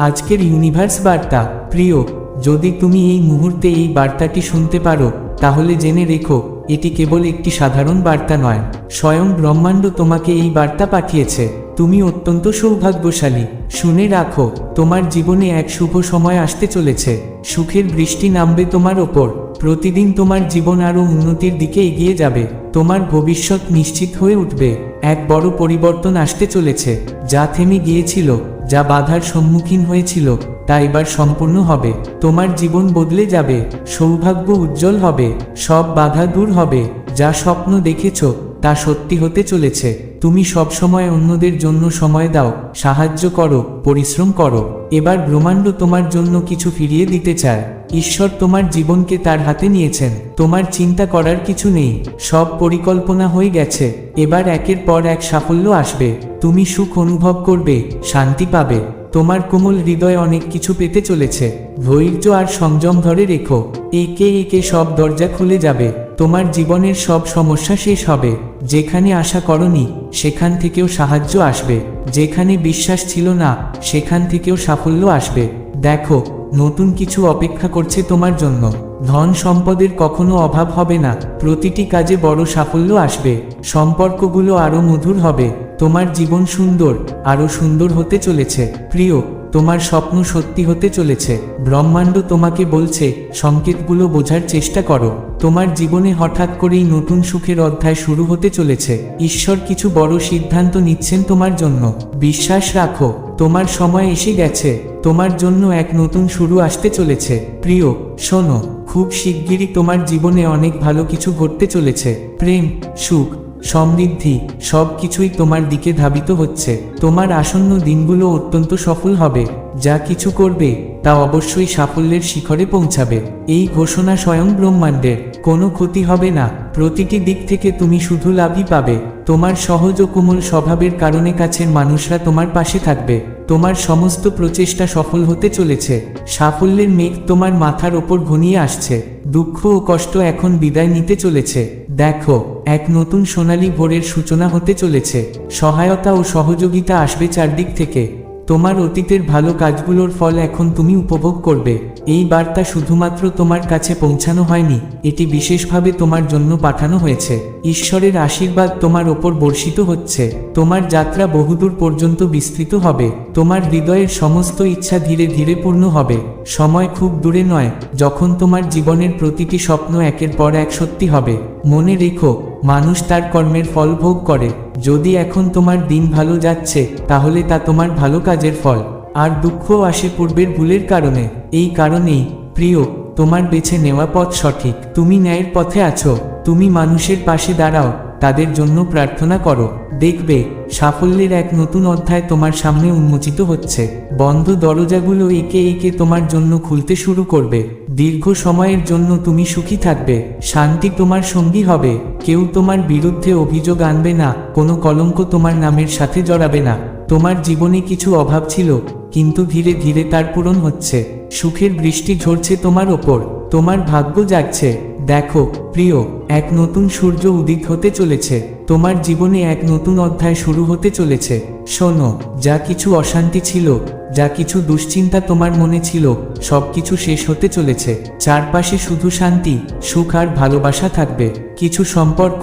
আজকের ইউনিভার্স বার্তা, প্রিয়, যদি তুমি এই মুহূর্তে এই বার্তাটি শুনতে পারো, তাহলে জেনে রেখো, এটি কেবল একটি সাধারণ বার্তা নয়, স্বয়ং ব্রহ্মাণ্ড তোমাকে এই বার্তা পাঠিয়েছে। তুমি অত্যন্ত সৌভাগ্যশালী, শুনে রাখো, তোমার জীবনে এক শুভ সময় আসতে চলেছে, সুখের বৃষ্টি নামবে তোমার ওপর। প্রতিদিন তোমার জীবন আরও উন্নতির দিকে এগিয়ে যাবে। তোমার ভবিষ্যৎ নিশ্চিত হয়ে উঠবে। এক বড় পরিবর্তন আসতে চলেছে, যা থেমে গিয়েছিল, যা বাধার সম্মুখীন হয়েছিল, তা এবার সম্পূর্ণ হবে। তোমার জীবন বদলে যাবে, সৌভাগ্য উজ্জ্বল হবে, সব বাধা দূর হবে। যা স্বপ্ন দেখেছ, তা সত্যি হতে চলেছে। তুমি সবসময় অন্যদের জন্য সময় দাও, সাহায্য করো, পরিশ্রম করো। এবার ব্রহ্মাণ্ড তোমার জন্য কিছু ফিরিয়ে দিতে চায়। ঈশ্বর তোমার জীবনকে তার হাতে নিয়েছেন। তোমার চিন্তা করার কিছু নেই। সব পরিকল্পনা হয়ে গেছে। এবার একের পর এক সাফল্য আসবে। তুমি সুখ অনুভব করবে, শান্তি পাবে। তোমার কোমল হৃদয় অনেক কিছু পেতে চলেছে। ধৈর্য আর সংযম ধরে রেখো। একে একে সব দরজা খুলে যাবে। তোমার জীবনের সব সমস্যা শেষ হবে। যেখানে আশা করনি, সেখান থেকেও সাহায্য আসবে। যেখানে বিশ্বাস ছিল না, সেখান থেকেও সাফল্য আসবে। দেখো, নতুন কিছু অপেক্ষা করছে তোমার জন্য। ধন সম্পদের কখনো অভাব হবে না। প্রতিটি কাজে বড় সাফল্য আসবে। সম্পর্কগুলো আরও মধুর হবে। তোমার জীবন সুন্দর আরও সুন্দর হতে চলেছে। প্রিয় তোমার স্বপ্ন সত্যি হতে চলেছে। ব্রহ্মাণ্ড তোমাকে বলছে, সংকেতগুলো বোঝার চেষ্টা করো। তোমার জীবনে হঠাৎ করেই নতুন সুখের অধ্যায় শুরু হতে চলেছে। ঈশ্বর কিছু বড় সিদ্ধান্ত নিচ্ছেন তোমার জন্য। বিশ্বাস রাখো, তোমার সময় এসে গেছে। তোমার জন্য এক নতুন শুরু আসতে চলেছে। প্রিয়, শোনো, খুব শিগগিরই তোমার জীবনে অনেক ভালো কিছু ঘটতে চলেছে। প্রেম, সুখ সমৃদ্ধি সব কিছুই তোমার দিকে ধাবিত হচ্ছে। তোমার আসন্ন দিনগুলো অত্যন্ত সফল হবে। যা কিছু করবে, তা অবশ্যই সাফল্যের শিখরে পৌঁছাবে। এই ঘোষণা স্বয়ং ব্রহ্মাণ্ডের। কোনো ক্ষতি হবে না। প্রতিটি দিক থেকে তুমি শুধু লাভই পাবে। তোমার সহজ ও কোমল স্বভাবের কারণে কাছের মানুষরা তোমার পাশে থাকবে। তোমার সমস্ত প্রচেষ্টা সফল হতে চলেছে। সাফল্যের মেঘ তোমার মাথার ওপর ঘনিয়ে আসছে। দুঃখ ও কষ্ট এখন বিদায় নিতে চলেছে। দেখো, এক নতুন সোনালী ভোরের সূচনা হতে চলেছে। সহায়তা ও সহযোগিতা আসবে চারদিক থেকে। তোমার অতীতের ভালো কাজগুলোর ফল এখন তুমি উপভোগ করবে। এই বার্তা শুধুমাত্র তোমার কাছে পৌঁছানো হয়নি, এটি বিশেষভাবে তোমার জন্য পাঠানো হয়েছে। ঈশ্বরের আশীর্বাদ তোমার ওপর বর্ষিত হচ্ছে। তোমার যাত্রা বহুদূর পর্যন্ত বিস্তৃত হবে। তোমার হৃদয়ের সমস্ত ইচ্ছা ধীরে ধীরে পূর্ণ হবে। সময় খুব দূরে নয়, যখন তোমার জীবনের প্রতিটি স্বপ্ন একের পর এক সত্যি হবে। মনে রেখো মানুষ তার কর্মের ফল ভোগ করে। যদি এখন তোমার দিন ভালো যাচ্ছে, তাহলে তা তোমার ভালো কাজের ফল। আর দুঃখ আসে পূর্বের ভুলের কারণে। এই কারণেই, প্রিয়, তোমার বেছে নেওয়া পথ সঠিক। তুমি ন্যায়ের পথে আছো। তুমি মানুষের পাশে দাঁড়াও। তাদের জন্য প্রার্থনা করো। দেখবে, সাফল্যের এক নতুন অধ্যায় তোমার সামনে উন্মোচিত হচ্ছে। বন্ধ দরজাগুলো একে একে তোমার জন্য খুলতে শুরু করবে। দীর্ঘ সময়ের জন্য তুমি সুখী থাকবে। শান্তি তোমার সঙ্গী হবে। কেউ তোমার বিরুদ্ধে অভিযোগ আনবে না। কোনো কলঙ্ক তোমার নামের সাথে জড়াবে না। তোমার জীবনে কিছু অভাব ছিল, কিন্তু ধীরে ধীরে তার পূরণ হচ্ছে। সুখের বৃষ্টি ঝরছে তোমার ওপর। তোমার ভাগ্য যাচ্ছে দেখো, প্রিয়, এক নতুন সূর্য উদিত হতে চলেছে। তোমার জীবনে এক নতুন অধ্যায় শুরু হতে চলেছে। শোনো, যা কিছু অশান্তি ছিল, যা কিছু দুশ্চিন্তা তোমার মনে ছিল সব কিছু শেষ হতে চলেছে। চারপাশে শুধু শান্তি, সুখ আর ভালোবাসা থাকবে। কিছু সম্পর্ক,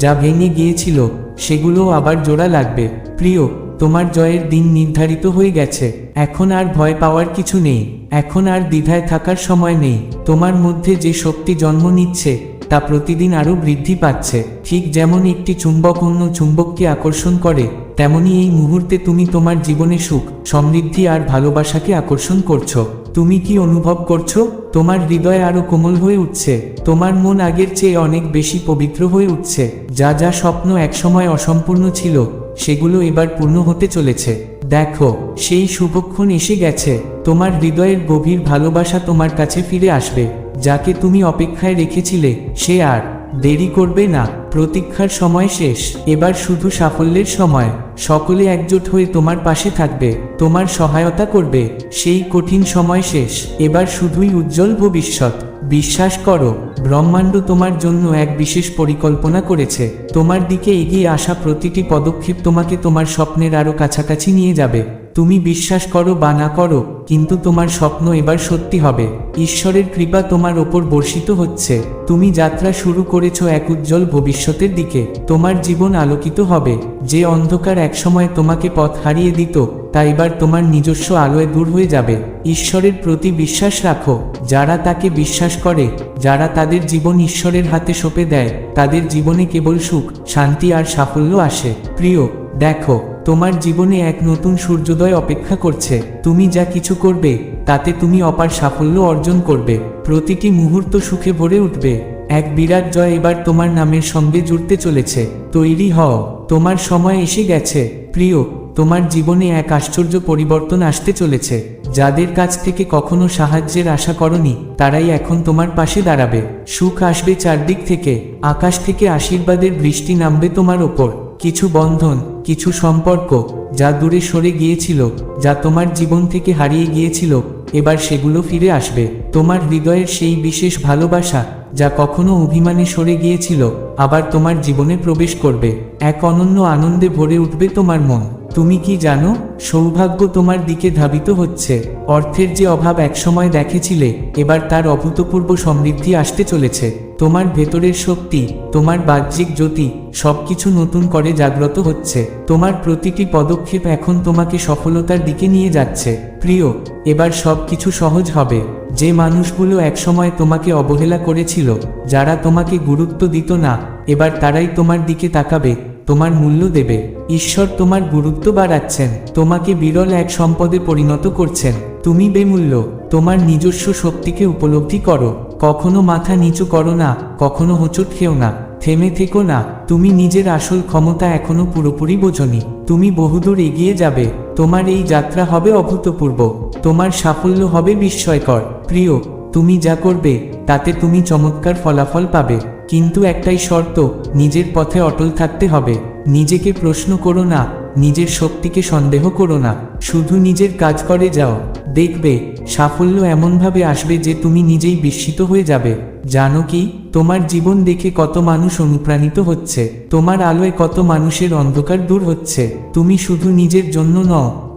যা ভেঙে গিয়েছিল সেগুলো আবার জোড়া লাগবে। প্রিয় তোমার জয়ের দিন নির্ধারিত হয়ে গেছে। এখন আর ভয় পাওয়ার কিছু নেই। এখন আর দ্বিধায় থাকার সময় নেই। তোমার মধ্যে যে শক্তি জন্ম নিচ্ছে, তা প্রতিদিন আরও বৃদ্ধি পাচ্ছে। ঠিক যেমন একটি চুম্বক অন্য চুম্বককে আকর্ষণ করে, তেমনি এই মুহূর্তে তুমি তোমার জীবনে সুখ, সমৃদ্ধি আর ভালোবাসাকে আকর্ষণ করছ। তুমি কি অনুভব করছ? তোমার হৃদয় আরও কোমল হয়ে উঠছে। তোমার মন আগের চেয়ে অনেক বেশি পবিত্র হয়ে উঠছে। যা যা স্বপ্ন একসময় অসম্পূর্ণ ছিল সেগুলো এবার পূর্ণ হতে চলেছে। দেখো, সেই শুভক্ষণ এসে গেছে। তোমার হৃদয়ের গভীর ভালোবাসা তোমার কাছে ফিরে আসবে। যাকে তুমি অপেক্ষায় রেখেছিলে, সে আর দেরি করবে না। প্রতীক্ষার সময় শেষ। এবার শুধু সাফল্যের সময়। সকলে একজোট হয়ে তোমার পাশে থাকবে। তোমার সহায়তা করবে। সেই কঠিন সময় শেষ। এবার শুধুই উজ্জ্বল ভবিষ্যৎ। বিশ্বাস করো, ব্রহ্মাণ্ড তোমার জন্য এক বিশেষ পরিকল্পনা করেছে। তোমার দিকে এগিয়ে আসা প্রতিটি পদক্ষেপ তোমাকে তোমার স্বপ্নের আরও কাছাকাছি নিয়ে যাবে। তুমি বিশ্বাস করো বা না করো, কিন্তু তোমার স্বপ্ন এবার সত্যি হবে। ঈশ্বরের কৃপা তোমার ওপর বর্ষিত হচ্ছে। তুমি যাত্রা শুরু করেছ এক উজ্জ্বল ভবিষ্যতের দিকে। তোমার জীবন আলোকিত হবে। যে অন্ধকার একসময় তোমাকে পথ হারিয়ে দিত, তা এবার তোমার নিজস্ব আলোয় দূর হয়ে যাবে। ঈশ্বরের প্রতি বিশ্বাস রাখো। যারা তাকে বিশ্বাস করে, যারা তাদের জীবন ঈশ্বরের হাতে সঁপে দেয়, তাদের জীবনে কেবল সুখ, শান্তি আর সাফল্য আসে। প্রিয় দেখো, তোমার জীবনে এক নতুন সূর্যোদয় অপেক্ষা করছে। তুমি যা কিছু করবে, তাতে তুমি অপার সাফল্য অর্জন করবে। প্রতিটি মুহূর্ত সুখে ভরে উঠবে। এক বিরাট জয় এবার তোমার নামের সঙ্গে জুড়তে চলেছে। তৈরি হও। তোমার সময় এসে গেছে। প্রিয়, তোমার জীবনে এক আশ্চর্য পরিবর্তন আসতে চলেছে। যাদের কাছ থেকে কখনো সাহায্যের আশা করনি, তারাই এখন তোমার পাশে দাঁড়াবে। সুখ আসবে চারদিক থেকে, আকাশ থেকে আশীর্বাদের বৃষ্টি নামবে তোমার ওপর। কিছু বন্ধন কিছু সম্পর্ক যা দূরে সরে গিয়েছিল, যা তোমার জীবন থেকে হারিয়ে গিয়েছিল, এবার সেগুলো ফিরে আসবে। তোমার হৃদয়ের সেই বিশেষ ভালোবাসা, যা কখনো অভিমানে সরে গিয়েছিল, আবার তোমার জীবনে প্রবেশ করবে। এক অনন্য আনন্দে ভরে উঠবে তোমার মন। তুমি কি জানো, সৌভাগ্য তোমার দিকে ধাবিত হচ্ছে। অর্থের যে অভাব একসময় দেখেছিলে, এবার তার অভূতপূর্ব সমৃদ্ধি আসতে চলেছে। তোমার ভেতরের শক্তি, তোমার বাহ্যিক জ্যোতি, সবকিছু নতুন করে জাগ্রত হচ্ছে। তোমার প্রতিটি পদক্ষেপ এখন তোমাকে সফলতার দিকে নিয়ে যাচ্ছে। প্রিয়, এবার সবকিছু সহজ হবে। যে মানুষগুলো একসময় তোমাকে অবহেলা করেছিল, যারা তোমাকে গুরুত্ব দিত না, এবার তারাই তোমার দিকে তাকাবে, তোমার মূল্য দেবে। ঈশ্বর তোমার গুরুত্ব বাড়াচ্ছেন, তোমাকে বিরল এক সম্পদে পরিণত করছেন। তুমি বেমূল্য, তোমার নিজস্ব শক্তিকে উপলব্ধি করো। কখনো মাথা নিচু করো না, কখনো হোঁচট খেও না, থেমে থেকো না, তুমি নিজের আসল ক্ষমতা এখনও পুরোপুরি বোঝনি, তুমি বহুদূর এগিয়ে যাবে, তোমার এই যাত্রা হবে অভূতপূর্ব, তোমার সাফল্য হবে বিস্ময়কর, প্রিয়, তুমি যা করবে, তাতে তুমি চমৎকার ফলাফল পাবে, কিন্তু একটাই শর্ত, নিজের পথে অটল থাকতে হবে, নিজেকে প্রশ্ন করো না, নিজের শক্তিকে সন্দেহ করো না, শুধু নিজের কাজ করে যাও। দেখবে, সাফল্য এমনভাবে আসবে যে তুমি নিজেই বিস্মিত হয়ে যাবে। জানো কি, তোমার জীবন দেখে কত মানুষ অনুপ্রাণিত হচ্ছে, তোমার আলোয় কত মানুষের অন্ধকার দূর হচ্ছে। তুমি শুধু নিজের জন্য ন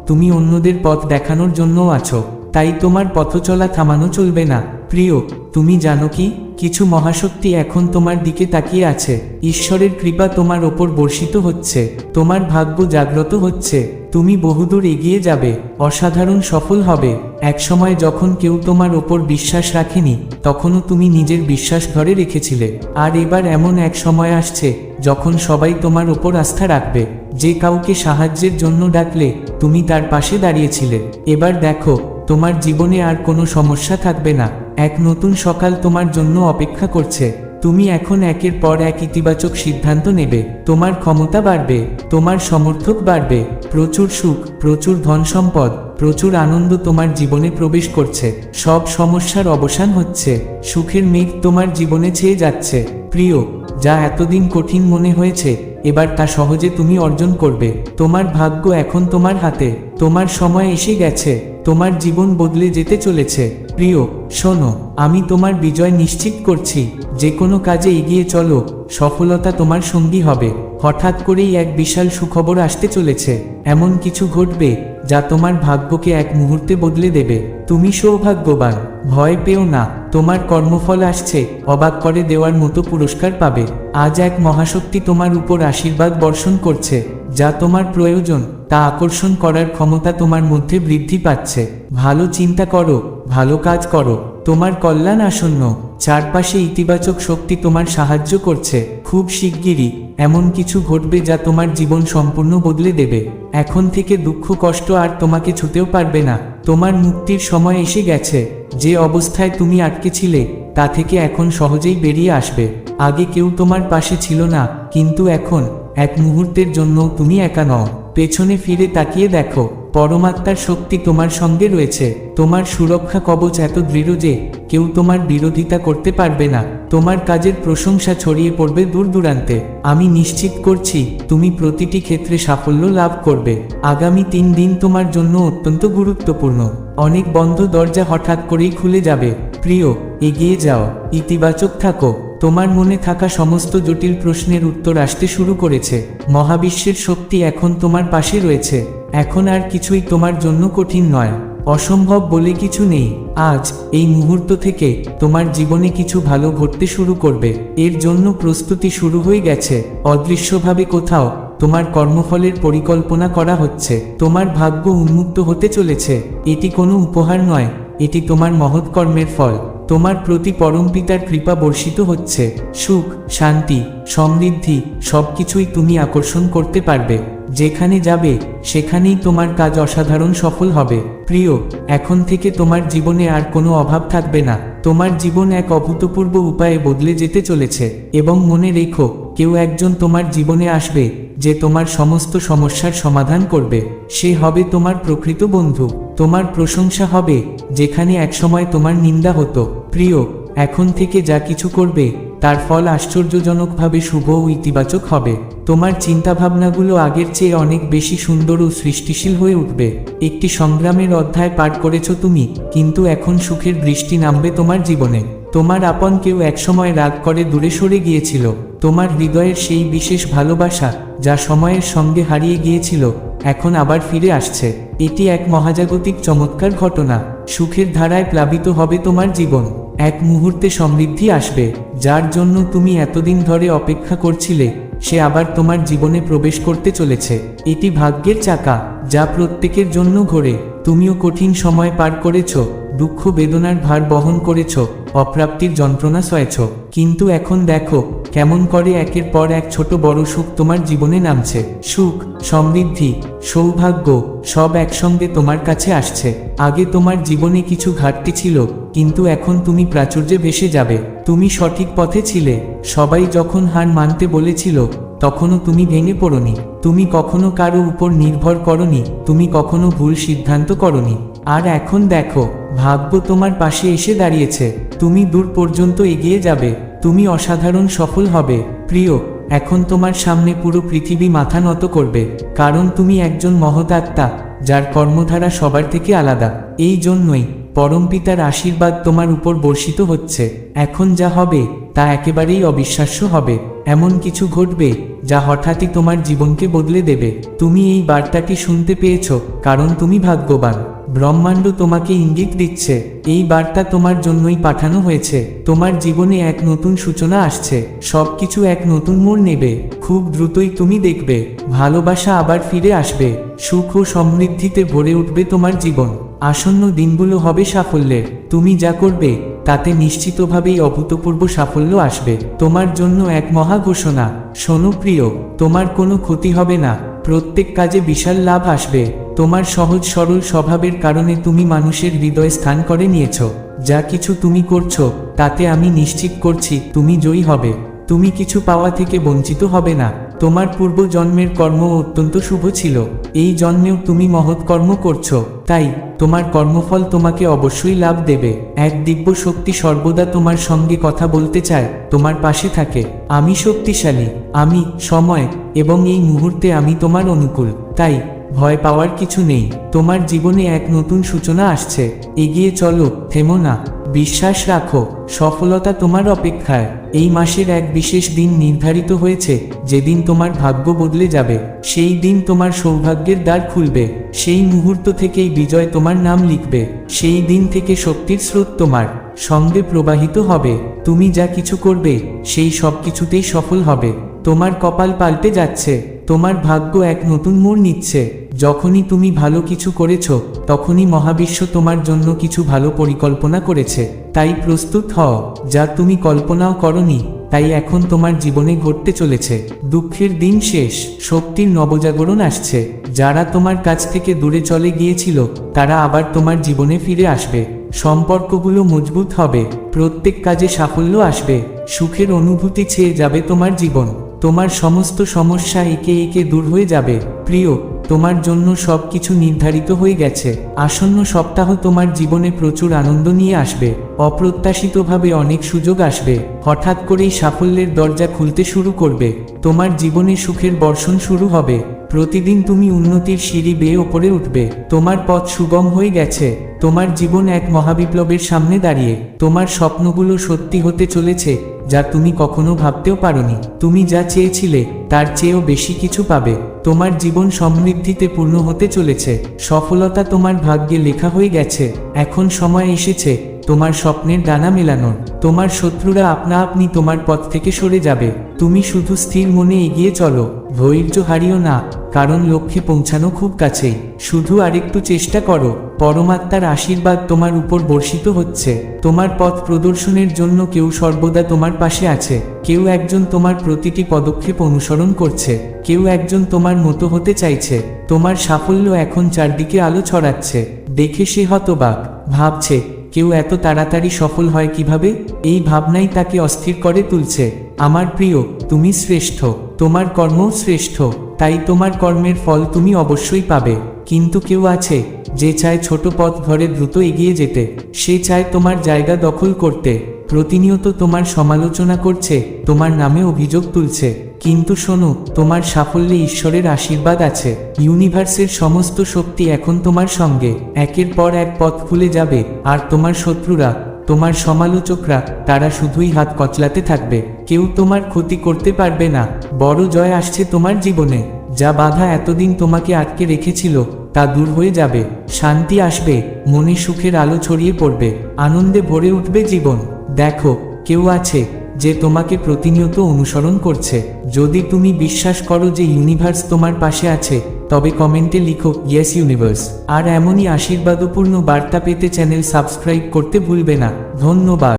তুমি অন্যদের পথ দেখানোর জন্য আছো। তাই তোমার পথ চলা থামানো চলবে না। প্রিয় তুমি জানো কি? কিছু মহাশক্তি এখন তোমার দিকে তাকিয়ে আছে। ঈশ্বরের কৃপা তোমার ওপর বর্ষিত হচ্ছে। তোমার ভাগ্য জাগ্রত হচ্ছে। তুমি বহুদূর এগিয়ে যাবে। অসাধারণ সফল হবে। একসময় যখন কেউ তোমার ওপর বিশ্বাস রাখেনি, তখনও তুমি নিজের বিশ্বাস ধরে রেখেছিলে। আর এবার এমন এক সময় আসছে, যখন সবাই তোমার ওপর আস্থা রাখবে। যে কাউকে সাহায্যের জন্য ডাকলে, তুমি তার পাশে দাঁড়িয়েছিলে। এবার দেখো, তোমার জীবনে আর কোনো সমস্যা থাকবে না। এক নতুন সকাল তোমার জন্য অপেক্ষা করছে। তুমি এখন একের পর এক ইতিবাচক সিদ্ধান্ত নেবে। তোমার ক্ষমতা বাড়বে, তোমার সমর্থক বাড়বে। প্রচুর সুখ, প্রচুর ধন সম্পদ, প্রচুর আনন্দ তোমার জীবনে প্রবেশ করছে। সব সমস্যার অবসান হচ্ছে। সুখের মেঘ তোমার জীবনে ছেয়ে যাচ্ছে। প্রিয় যা এতদিন কঠিন মনে হয়েছে, এবার তা সহজে তুমি অর্জন করবে। তোমার ভাগ্য এখন তোমার হাতে। তোমার সময় এসে গেছে। তোমার জীবন বদলে যেতে চলেছে। প্রিয়, শোনো, আমি তোমার বিজয় নিশ্চিত করছি। যে কোনো কাজে এগিয়ে চলো। সফলতা তোমার সঙ্গী হবে। হঠাৎ করেই এক বিশাল সুখবর আসতে চলেছে। এমন কিছু ঘটবে যা তোমার ভাগ্যকে এক মুহূর্তে বদলে দেবে। তুমি সৌভাগ্যবান, ভয় পেও না, তোমার কর্মফল আসছে, অবাক করে দেওয়ার মতো পুরস্কার পাবে। আজ এক মহাশক্তি তোমার উপর আশীর্বাদ বর্ষণ করছে, যা তোমার প্রয়োজন, তা আকর্ষণ করার ক্ষমতা তোমার মধ্যে বৃদ্ধি পাচ্ছে। ভালো চিন্তা করো ভালো কাজ করো। তোমার কল্যাণ আসন্ন। চারপাশে ইতিবাচক শক্তি তোমার সাহায্য করছে। খুব শিগগিরই এমন কিছু ঘটবে যা তোমার জীবন সম্পূর্ণ বদলে দেবে। এখন থেকে দুঃখ, কষ্ট আর তোমাকে ছুতেও পারবে না। তোমার মুক্তির সময় এসে গেছে। যে অবস্থায় তুমি আটকে ছিলে, তা থেকে এখন সহজেই বেরিয়ে আসবে। আগে কেউ তোমার পাশে ছিল না, কিন্তু এখন এক মুহূর্তের জন্য তুমি একা নও। পেছনে ফিরে তাকিয়ে দেখো। পরমাত্মার শক্তি তোমার সঙ্গে রয়েছে। তোমার সুরক্ষা কবচ এত দৃঢ় যে, কেউ তোমার বিরোধিতা করতে পারবে না। তোমার কাজের প্রশংসা ছড়িয়ে পড়বে দূর দূরান্তে। আমি নিশ্চিত করছি, তুমি প্রতিটি ক্ষেত্রে সাফল্য লাভ করবে। আগামী তিন দিন তোমার জন্য অত্যন্ত গুরুত্বপূর্ণ। অনেক বন্ধ দরজা হঠাৎ করেই খুলে যাবে। প্রিয়, এগিয়ে যাও। ইতিবাচক থাকো। তোমার মনে থাকা সমস্ত জটিল প্রশ্নের উত্তর আসতে শুরু করেছে। মহাবিশ্বের শক্তি এখন তোমার পাশে রয়েছে। এখন আর কিছুই তোমার জন্য কঠিন নয়। অসম্ভব বলে কিছু নেই। আজ এই মুহূর্ত থেকে তোমার জীবনে কিছু ভালো ঘটতে শুরু করবে। এর জন্য প্রস্তুতি শুরু হয়ে গেছে। অদৃশ্যভাবে কোথাও তোমার কর্মফলের পরিকল্পনা করা হচ্ছে। তোমার ভাগ্য উন্মুক্ত হতে চলেছে। এটি কোনো উপহার নয়। এটি তোমার মহৎ কর্মের ফল। তোমার প্রতি পরমপিতার কৃপা বর্ষিত হচ্ছে। সুখ, শান্তি, সমৃদ্ধি সবকিছুই তুমি আকর্ষণ করতে পারবে। যেখানে যাবে, সেখানেই তোমার কাজ অসাধারণ সফল হবে। প্রিয়, এখন থেকে তোমার জীবনে আর কোনো অভাব থাকবে না। তোমার জীবন এক অভূতপূর্ব উপায়ে বদলে যেতে চলেছে। এবং মনে রেখো, কেউ একজন তোমার জীবনে আসবে, যে তোমার সমস্ত সমস্যার সমাধান করবে। সে হবে তোমার প্রকৃত বন্ধু। তোমার প্রশংসা হবে, যেখানে একসময় তোমার নিন্দা হতো। প্রিয়, এখন থেকে যা কিছু করবে, তার ফল আশ্চর্যজনকভাবে শুভ ও ইতিবাচক হবে। তোমার চিন্তাভাবনাগুলো আগের চেয়ে অনেক বেশি সুন্দর ও সৃষ্টিশীল হয়ে উঠবে। একটি সংগ্রামের অধ্যায় পাঠ করেছ তুমি, কিন্তু এখন সুখের বৃষ্টি নামবে তোমার জীবনে। তোমার আপন কেউ একসময় রাগ করে দূরে সরে গিয়েছিল। তোমার হৃদয়ের সেই বিশেষ ভালোবাসা, যা সময়ের সঙ্গে হারিয়ে গিয়েছিল, এখন আবার ফিরে আসছে। এটি এক মহাজাগতিক চমৎকার ঘটনা। সুখের ধারায় প্লাবিত হবে তোমার জীবন। এক মুহূর্তে সমৃদ্ধি আসবে, যার জন্য তুমি এতদিন ধরে অপেক্ষা করছিলে, সে আবার তোমার জীবনে প্রবেশ করতে চলেছে। এটি ভাগ্যের চাকা, যা প্রত্যেকের জন্য ঘোরে। তুমিও কঠিন সময় পার করেছ, দুঃখ বেদনার ভার বহন করেছ অপ্রাপ্তির যন্ত্রণা সয়েছ। কিন্তু এখন দেখো, কেমন করে একের পর এক ছোট বড় সুখ তোমার জীবনে নামছে। সুখ, সমৃদ্ধি, সৌভাগ্য, সব একসঙ্গে তোমার কাছে আসছে। আগে তোমার জীবনে কিছু ঘাটতি ছিল, কিন্তু এখন তুমি প্রাচুর্যে ভেসে যাবে। তুমি সঠিক পথে ছিলে। সবাই যখন হার মানতে বলেছিল, তখনও তুমি ভেঙে পড়নি। তুমি কখনো কারও উপর নির্ভর করনি। তুমি কখনো ভুল সিদ্ধান্ত করনি। আর এখন দেখো, ভাগ্য তোমার পাশে এসে দাঁড়িয়েছে, তুমি দূর পর্যন্ত এগিয়ে যাবে, তুমি অসাধারণ সফল হবে। প্রিয়, এখন তোমার সামনে পুরো পৃথিবী মাথা নত করবে, কারণ তুমি একজন মহৎ আত্মা, যার কর্মধারা সবার থেকে আলাদা। এই জন্যই পরমপিতার আশীর্বাদ তোমার উপর বর্ষিত হচ্ছে। এখন যা হবে, তা একেবারেই অবিশ্বাস্য হবে। এমন কিছু ঘটবে, যা হঠাৎই তোমার জীবনকে বদলে দেবে। তুমি এই বার্তাটি শুনতে পেয়েছ, কারণ তুমি ভাগ্যবান। ব্রহ্মাণ্ড তোমাকে ইঙ্গিত দিচ্ছে। এই বার্তা তোমার জন্যই পাঠানো হয়েছে। তোমার জীবনে এক নতুন সূচনা আসছে। সবকিছু এক নতুন মোড় নেবে। খুব দ্রুতই তুমি দেখবে। ভালোবাসা আবার ফিরে আসবে। সুখ ও সমৃদ্ধিতে ভরে উঠবে তোমার জীবন। আসন্ন দিনগুলো হবে সাফল্যের। তুমি যা করবে, তাতে নিশ্চিতভাবেই অভূতপূর্ব সাফল্য আসবে। তোমার জন্য এক মহা ঘোষণা। শোনো প্রিয়, তোমার কোনো ক্ষতি হবে না। প্রত্যেক কাজে বিশাল লাভ আসবে। তোমার সহজ সরল স্বভাবের কারণে তুমি মানুষের হৃদয়ে স্থান করে নিয়েছ। যা কিছু তুমি করছ, তাতে আমি নিশ্চিত করছি তুমি জয়ী হবে। তুমি কিছু পাওয়া থেকে বঞ্চিত হবে না। তোমার পূর্ব জন্মের কর্ম অত্যন্ত শুভ ছিল। এই জন্মেও তুমি মহৎ কর্ম করছ। তাই, তোমার কর্মফল তোমাকে অবশ্যই লাভ দেবে। এক দিব্য শক্তি সর্বদা তোমার সঙ্গে কথা বলতে চায়, তোমার পাশে থাকে। আমি শক্তিশালী, আমি, সময়, এবং এই মুহূর্তে আমি তোমার অনুকূল। তাই ভয় পাওয়ার কিছু নেই। তোমার জীবনে এক নতুন সূচনা আসছে। এগিয়ে চলো, থেমো না। বিশ্বাস রাখো, সফলতা তোমার অপেক্ষায়। এই মাসের এক বিশেষ দিন নির্ধারিত হয়েছে। যেদিন তোমার ভাগ্য বদলে যাবে, সেই দিন তোমার সৌভাগ্যের দ্বার খুলবে। সেই মুহূর্ত থেকেই বিজয় তোমার নাম লিখবে। সেই দিন থেকে শক্তির স্রোত তোমার সঙ্গে প্রবাহিত হবে। তুমি যা কিছু করবে, সেই সব কিছুতেই সফল হবে। তোমার কপাল পাল্টে যাচ্ছে। তোমার ভাগ্য এক নতুন মোড় নিচ্ছে। যখনই তুমি ভালো কিছু করেছ, তখনই মহাবিশ্ব তোমার জন্য কিছু ভালো পরিকল্পনা করেছে। তাই প্রস্তুত হও, যা তুমি কল্পনাও করনি, তাই এখন তোমার জীবনে ঘটতে চলেছে। দুঃখের দিন শেষ, শক্তির নবজাগরণ আসছে। যারা তোমার কাছ থেকে দূরে চলে গিয়েছিল, তারা আবার তোমার জীবনে ফিরে আসবে। সম্পর্কগুলো মজবুত হবে, প্রত্যেক কাজে সাফল্য আসবে। সুখের অনুভূতি ছেয়ে যাবে তোমার জীবন। তোমার সমস্ত সমস্যা একে একে দূর হয়ে যাবে। প্রিয়, তোমার জন্য সব কিছু নির্ধারিত হয়ে গেছে। আসন্ন সপ্তাহ তোমার জীবনে প্রচুর আনন্দ নিয়ে আসবে। অপ্রত্যাশিতভাবে অনেক সুযোগ আসবে। হঠাৎ করেই সাফল্যের দরজা খুলতে শুরু করবে। তোমার জীবনে সুখের বর্ষণ শুরু হবে। প্রতিদিন তুমি উন্নতির সিঁড়ি বেয়ে ওপরে উঠবে। তোমার পথ সুগম হয়ে গেছে। তোমার জীবন এক মহাবিপ্লবের সামনে দাঁড়িয়ে। তোমার স্বপ্নগুলো সত্যি হতে চলেছে, যা তুমি কখনো ভাবতেও পারোনি। তুমি যা চেয়েছিলে, তার চেয়েও বেশি কিছু পাবে। তোমার জীবন সমৃদ্ধিতে পূর্ণ হতে চলেছে। সফলতা তোমার ভাগ্যে লেখা হয়ে গেছে। এখন সময় এসেছে তোমার স্বপ্নের ডানা মেলানোর। তোমার শত্রুরা আপনা আপনি তোমার পথ থেকে সরে যাবে। তুমি শুধু স্থির মনে এগিয়ে চলো। ধৈর্য হারিও না, কারণ লক্ষ্যে পৌঁছানো খুব কাছেই। শুধু আরেকটু চেষ্টা করো। পরমাত্মার আশীর্বাদ তোমার উপর বর্ষিত হচ্ছে। তোমার পথ প্রদর্শনের জন্য কেউ সর্বদা তোমার পাশে আছে। কেউ একজন তোমার প্রতিটি পদক্ষেপ অনুসরণ করছে। কেউ একজন তোমার মতো হতে চাইছে। তোমার সাফল্য এখন চারদিকে আলো ছড়াচ্ছে। দেখে সে হতবাক। ভাবছে কেউ এত তাড়াতাড়ি সফল হয় কীভাবে? এই ভাবনাই তাকে অস্থির করে তুলছে। আমার প্রিয়, তুমি শ্রেষ্ঠ। তোমার কর্মও শ্রেষ্ঠ। তাই তোমার কর্মের ফল তুমি অবশ্যই পাবে। কিন্তু কেউ আছে, যে চায় ছোট পথ ধরে দ্রুত এগিয়ে যেতে। সে চায় তোমার জায়গা দখল করতে। প্রতিনিয়ত তোমার সমালোচনা করছে, তোমার নামে অভিযোগ তুলছে। কিন্তু শোনো, তোমার সাফল্যে ঈশ্বরের আশীর্বাদ আছে। ইউনিভার্সের সমস্ত শক্তি এখন তোমার সঙ্গে। একের পর এক পথ খুলে যাবে, আর তোমার শত্রুরা, তোমার সমালোচকরা, তারা শুধুই হাত কচলাতে থাকবে। কেউ তোমার ক্ষতি করতে পারবে না। বড় জয় আসছে তোমার জীবনে। যা বাধা এতদিন তোমাকে আটকে রেখেছিল, তা দূর হয়ে যাবে। শান্তি আসবে, মনে সুখের আলো ছড়িয়ে পড়বে। আনন্দে ভরে উঠবে জীবন। দেখো, কেউ আছে যে তোমাকে প্রতিনিয়ত অনুসরণ করছে। যদি তুমি বিশ্বাস করো যে ইউনিভার্স তোমার পাশে আছে, তবে কমেন্টে লিখো ইয়েস ইউনিভার্স আর এমনই আশীর্বাদপূর্ণ বার্তা পেতে চ্যানেল সাবস্ক্রাইব করতে ভুলবে না। ধন্যবাদ।